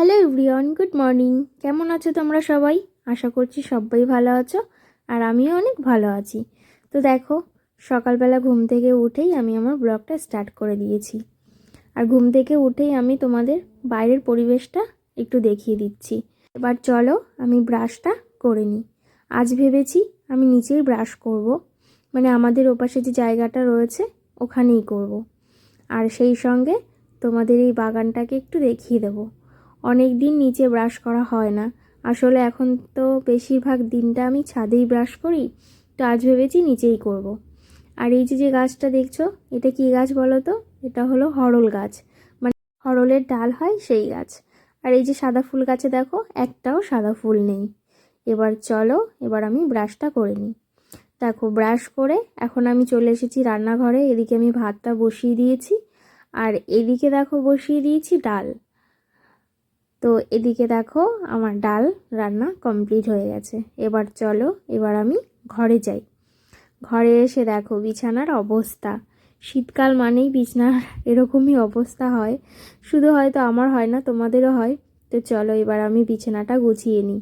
Hello everyone good morning কেমন আছো তোমরা সবাই? আশা করছি সবাই ভালো আছো আর আমিও অনেক ভালো আছি। তো দেখো, সকালবেলা ঘুম থেকে উঠেই আমি আমার ব্লগটা স্টার্ট করে দিয়েছি। আর ঘুম থেকে উঠেই আমি তোমাদের বাইরের পরিবেশটা একটু দেখিয়ে দিচ্ছি। এবার চলো আমি ব্রাশটা করে নিই। আজ ভেবেছি আমি নিচেই ব্রাশ করব। মানে আমাদের ওপাশে যে জায়গাটা রয়েছে, ওখানেই করব। আর সেই সঙ্গে তোমাদের এই বাগানটাকে একটু দেখিয়ে দেবো। অনেক দিন নিচে ব্রাশ করা হয় না। আসলে এখন তো বেশিরভাগ দিনটা আমি ছাদেই ব্রাশ করি, তো আজ ভেবেছি নিচেই করব। আর এই যে যে গাছটা দেখছ, এটা কি গাছ বলো তো? এটা হলো হরল গাছ। মানে হরলের ডাল হয় সেই গাছ। আর এই যে সাদা ফুল গাছে দেখো, একটাও সাদা ফুল নেই। এবার চলো, এবার আমি ব্রাশটা করে নিই। দেখো, ব্রাশ করে এখন আমি চলে এসেছি রান্নাঘরে। এদিকে আমি ভাতটা বসিয়ে দিয়েছি। আর এদিকে দেখো বসিয়ে দিয়েছি ডাল। তো এদিকে দেখো আমার ডাল রান্না কমপ্লিট হয়ে গেছে। এবার চলো, এবার আমি ঘরে যাই। ঘরে এসে দেখো বিছানার অবস্থা। শীতকাল মানেই বিছানার এরকমই অবস্থা হয়। শুধু হয়তো আমার হয় না, তোমাদেরও হয়। তো চলো এবার আমি বিছানাটা গুছিয়ে নিই।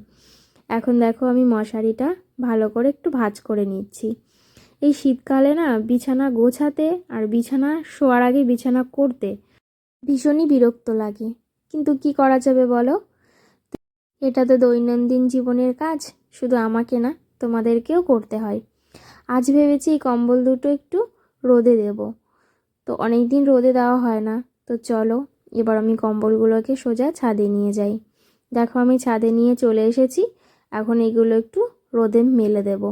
এখন দেখো আমি মশারিটা ভালো করে একটু ভাজ করে নিচ্ছি। এই শীতকালে না বিছানা গোছাতে আর বিছানা শোয়ার আগে বিছানা করতে ভীষণই বিরক্ত লাগে। কিন্তু কি করা যাবে বলো? এটা তো দৈনন্দিন জীবনের কাজ, শুধু আমাকে না, তোমাদেরকেও করতে হয়। আজ ভেবেছি এই কম্বল দুটো একটু রোদে দেব। তো অনেক দিন রোদে দেওয়া হয় না, তো চলো, এবার আমি কম্বলগুলোকে সোজা ছাদে নিয়ে যাই। দেখো, আমি ছাদে নিয়ে চলে এসেছি, এখন এগুলো একটু রোদে মেলে দেব।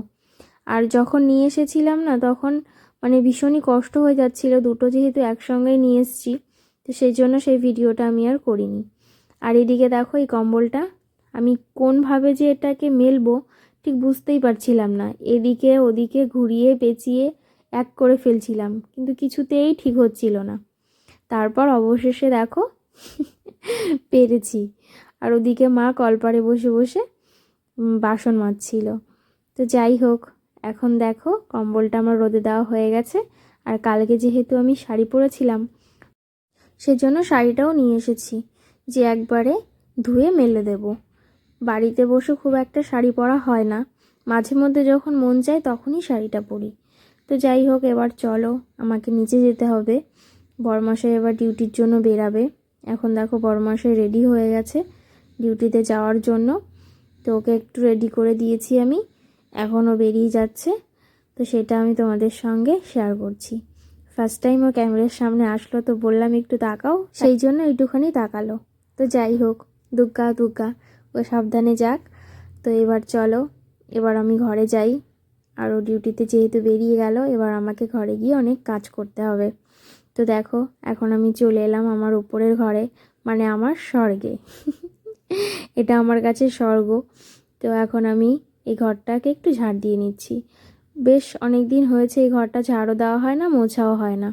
আর যখন নিয়ে এসেছিলাম না, তখন মানে ভীষণই কষ্ট হয়ে যাচ্ছিল, দুটো যেহেতু একসঙ্গেই নিয়ে এসেছি তো সেই জন্য সেই ভিডিওটা আমি আর করিনি। আর এদিকে দেখো এই কম্বলটা, আমি কোনভাবে যে এটাকে মেলবো ঠিক বুঝতেই পারছিলাম না। এদিকে ওদিকে ঘুরিয়ে পেঁচিয়ে এক করে ফেলছিলাম, কিন্তু কিছুতেই ঠিক হচ্ছিল না। তারপর অবশেষে দেখো পেরেছি। আর ওদিকে মা কলপারে বসে বসে বাসন মাজছিল। তো যাই হোক, এখন দেখো কম্বলটা আমার রোদে দেওয়া হয়ে গেছে। আর কালকে যেহেতু আমি শাড়ি পরেছিলাম সেজন্য শাড়িটাও নিয়ে এসেছি, যে একবারে ধুয়ে মেলে দেব। বাড়িতে বসে খুব একটা শাড়ি পরা হয় না। মাঝে মধ্যে যখন মন চায় তখনই শাড়িটা পরি। তো যাই হোক, এবার চলো, আমাকে নিচে যেতে হবে। বরমাসে এবার ডিউটির জন্য বেরাবে। এখন দেখো বরমাসে রেডি হয়ে গেছে ডিউটিতে যাওয়ার জন্য। তো ওকে একটু রেডি করে দিয়েছি আমি। এখনও বেরিয়ে যাচ্ছে। তো সেটা আমি তোমাদের সঙ্গে শেয়ার করছি। ফার্স্ট টাইম ও ক্যামেরার সামনে আসলো তো বললাম, একটু তাকাও। সেই জন্য একটুখানি তাকালো। তো যাই হোক, দুগ্গা দুগ্গা, ও সাবধানে যাক। তো এবার চলো, এবার আমি ঘরে যাই। আর ও ডিউটিতে যেহেতু বেরিয়ে গেল, এবার আমাকে ঘরে গিয়ে অনেক কাজ করতে হবে। তো দেখো, এখন আমি চলে এলাম আমার উপরের ঘরে মানে আমার স্বর্গে। এটা আমার কাছে স্বর্গ। তো এখন আমি এই ঘরটাকে একটু ঝাড় দিয়ে নিচ্ছি। বেশ অনেক দিন হয়েছে এই ঘরটা ঝাড়ও দেওয়া হয় না, মোছাও হয় না।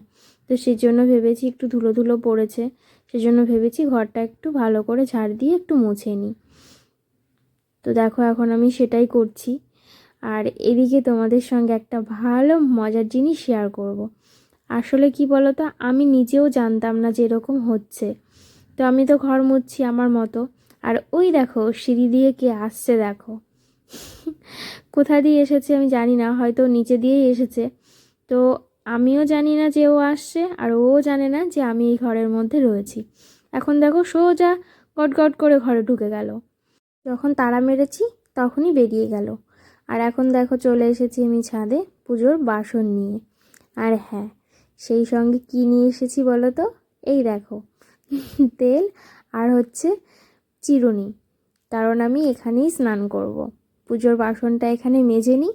তো সেই জন্য ভেবেছি একটু ধুলো ধুলো পড়েছে। সেজন্য ভেবেছি ঘরটা একটু ভালো করে ঝাড় দিয়ে একটু মুছে নিই তো দেখো এখন আমি সেটাই করছি। আর এদিকে তোমাদের সঙ্গে একটা ভালো মজার জিনিস শেয়ার করব। আসলে কি বলতো, আমি নিজেও জানতাম না যে এরকম হচ্ছে। তো আমি তো ঘর মুছছি আমার মতো। আর ওই দেখো সিঁড়ি দিয়ে কে আসছে দেখো। কোথা দিয়ে এসেছে আমি জানি না, হয়তো নিচে দিয়েই এসেছে। তো আমিও জানি না যে ও আসছে, আর ও জানে না যে আমি এই ঘরের মধ্যে রয়েছি। এখন দেখো সোজা গট করে ঘরে ঢুকে গেল। যখন তারা মেরেছি, তখনই বেরিয়ে গেল। আর এখন দেখো চলে এসেছি আমি ছাদে পুজোর বাসন নিয়ে। আর হ্যাঁ সেই সঙ্গে কি নিয়ে এসেছি বলো তো? এই দেখো, তেল আর হচ্ছে চিরুনি। কারণ আমি এখানেই স্নান করব। পুজোর বাসনটা এখানে মেজে নিই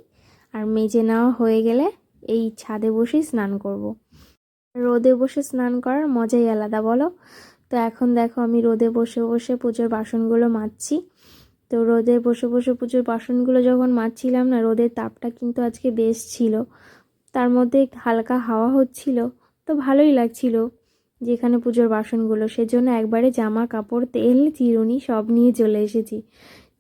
আর মেজে নেওয়া হয়ে গেলে এই ছাদে বসেই স্নান করব। রোদে বসে স্নান করার মজাই আলাদা, বলো? তো এখন দেখো আমি রোদে বসে বসে পুজোর বাসনগুলো মাজছি। তো রোদে বসে বসে পুজোর বাসনগুলো যখন মাজছিলাম না, রোদের তাপটা কিন্তু আজকে বেশ ছিল। তার মধ্যে হালকা হাওয়া হচ্ছিল, তো ভালোই লাগছিল যেখানে পুজোর বাসনগুলো। সেজন্য একবারে জামা কাপড়, তেল, চিরুনি সব নিয়ে চলে এসেছি।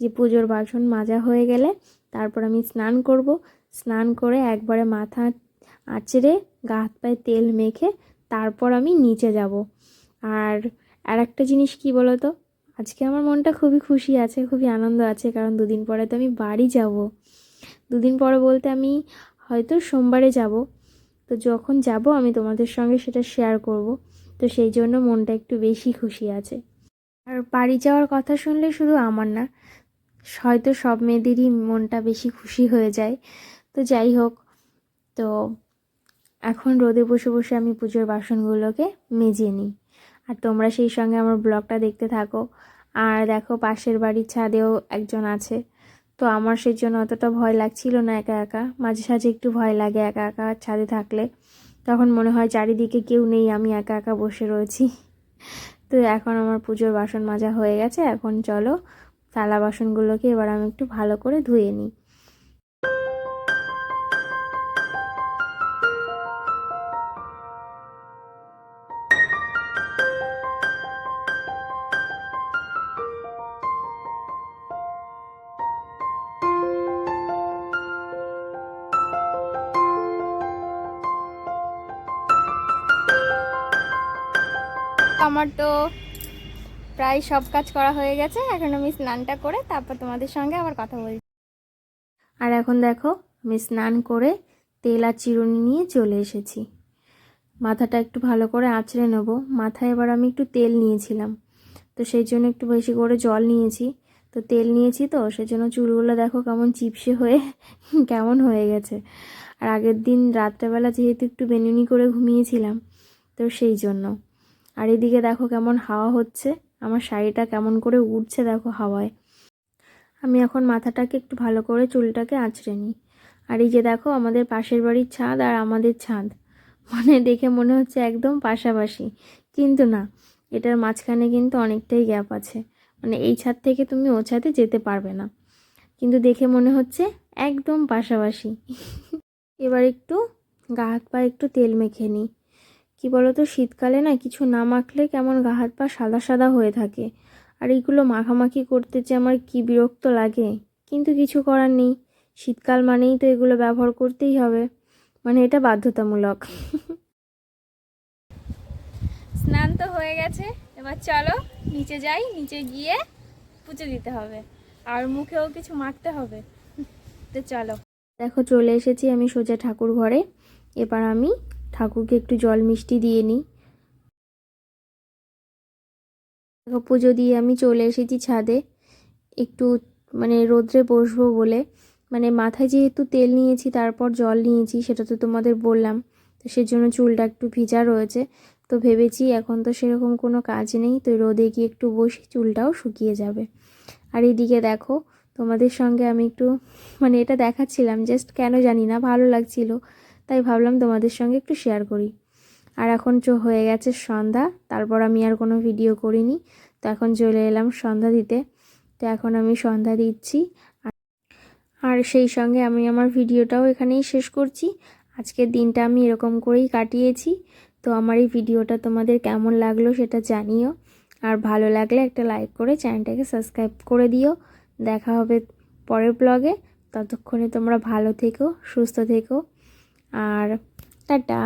যে পুজোর বাসন মাজা হয়ে গেলে তারপর আমি স্নান করব। স্নান করে একবারে মাথা আঁচড়ে গা হাত পায়ে তেল মেখে তারপর আমি নিচে যাব। আর আর একটা জিনিস কি বলো তো আজকে আমার মনটা খুবই খুশি আছে, খুবই আনন্দ আছে, কারণ দুদিন পরে তো আমি বাড়ি যাব। দুদিন পরে বলতে আমি হয়তো সোমবারে যাব। তো যখন যাব আমি তোমাদের সঙ্গে সেটা শেয়ার করব। তো সেই জন্য মনটা একটু বেশি খুশি আছে। আর বাড়ি যাওয়ার কথা শুনলে শুধু আমার না হয়তো সব মেয়েদেরই মনটা বেশি খুশি হয়ে যায়। তো যাই হোক, তো এখন রোদে বসে বসে আমি পুজোর বাসনগুলোকে মেজে নিই। আর তোমরা সেই সঙ্গে আমার ব্লগটা দেখতে থাকো। আর দেখো পাশের বাড়ির ছাদেও একজন আছে। তো আমার সেই জন্য অতটা ভয় লাগছিল না একা একা। মাঝে সাঝে একটু ভয় লাগে একা একা ছাদে থাকলে। তখন মনে হয় চারিদিকে কেউ নেই, আমি একা একা বসে রয়েছি। তো এখন আমার পুজোর বাসন মাজা হয়ে গেছে। এখন চলো থালা বাসনগুলোকে এবার আমি একটু ভালো করে ধুয়ে নিই। আমার তো প্রায় সব কাজ করা হয়ে গেছে। এখন আমি স্নানটা করে তারপর তোমাদের সঙ্গে আবার কথা বলছি। আর এখন দেখো, আমি স্নান করে তেল আর চিরুনি নিয়ে চলে এসেছি। মাথাটা একটু ভালো করে আঁচড়ে নেব। মাথায় এবার আমি একটু তেল নিয়েছিলাম। তো সেই জন্য একটু বেশি করে জল নিয়েছি। তো তেল নিয়েছি তো সেই জন্য চুলগুলো দেখো কেমন চিপসে হয়ে, কেমন হয়ে গেছে। আর আগের দিন রাত্রেবেলা যেহেতু একটু বেনুনি করে ঘুমিয়েছিলাম, তো সেই জন্য। আর এদিকে দেখো কেমন হাওয়া হচ্ছে। আমার শাড়িটা কেমন করে উঠছে দেখো হাওয়ায়। আমি এখন মাথাটাকে একটু ভালো করে চুলটাকে আঁচড়ে নিই। আর এই যে দেখো আমাদের পাশের বাড়ির ছাদ আর আমাদের ছাদ। মানে দেখে মনে হচ্ছে একদম পাশাপাশি। কিন্তু না, এটার মাঝখানে কিন্তু অনেকটাই গ্যাপ আছে। মানে এই ছাদ থেকে তুমি ও ছাদে যেতে পারবে না। কিন্তু দেখে মনে হচ্ছে একদম পাশাপাশি। এবার একটু গা হাত পা একটু তেল মেখে নিই। বলো তো শীতকালে না কিছু না মাখলে কেমন গা হাত পা সাদা সাদা হয়ে থাকে। আর এইগুলো মাখামাখি করতে যে আমার কি বিরক্ত লাগে। কিন্তু কিছু করার নেই। শীতকাল মানেই তো এগুলো ব্যবহার করতেই হবে। মানে এটা বাধ্যতামূলক। স্নান তো হয়ে গেছে। এবার চলো নিচে যাই নিচে গিয়ে পুজো দিতে হবে। আর মুখেও কিছু মাখতে হবে। তো চলো। দেখো চলে এসেছি আমি সোজা ঠাকুর ঘরে। এবার আমি ঠাকুরকে একটু জল মিষ্টি দিয়ে নিই। পুজো দিয়ে আমি চলে এসেছি ছাদে। একটু মানে রোদ্রে বসবো বলে। মানে মাথায় যেহেতু তেল নিয়েছি, তারপর জল নিয়েছি, সেটা তো তোমাদের বললাম। তো সেজন্য চুলটা একটু ভিজা রয়েছে। তো ভেবেছি এখন তো সেরকম কোনো কাজ নেই। তো রোদে গিয়ে একটু বসে চুলটাও শুকিয়ে যাবে। আর এদিকে দেখো, তোমাদের সঙ্গে আমি একটু মানে এটা দেখাচ্ছিলাম, জাস্ট কেন জানি না, ভালো লাগছিল। তাই ভাবলাম তোমাদের সঙ্গে একটু শেয়ার করি। আর এখন চো হয়ে গেছে সন্ধ্যা, তারপর আমি আর কোনো ভিডিও করিনি। তো এখন চলে এলাম সন্ধ্যা দিতে। তো এখন আমি সন্ধ্যা দিচ্ছি। আর সেই সঙ্গে আমি আমার ভিডিওটাও এখানেই শেষ করছি। আজকের দিনটা আমি এরকম করেই কাটিয়েছি। তো আমার এই ভিডিওটা তোমাদের কেমন লাগল সেটা জানিও। আর ভালো লাগলে একটা লাইক করে চ্যানেলটাকে সাবস্ক্রাইব করে দিও। দেখা হবে পরের ব্লগে ততক্ষণে তোমরা ভালো থেকো, সুস্থ থেকো। আর টাটা।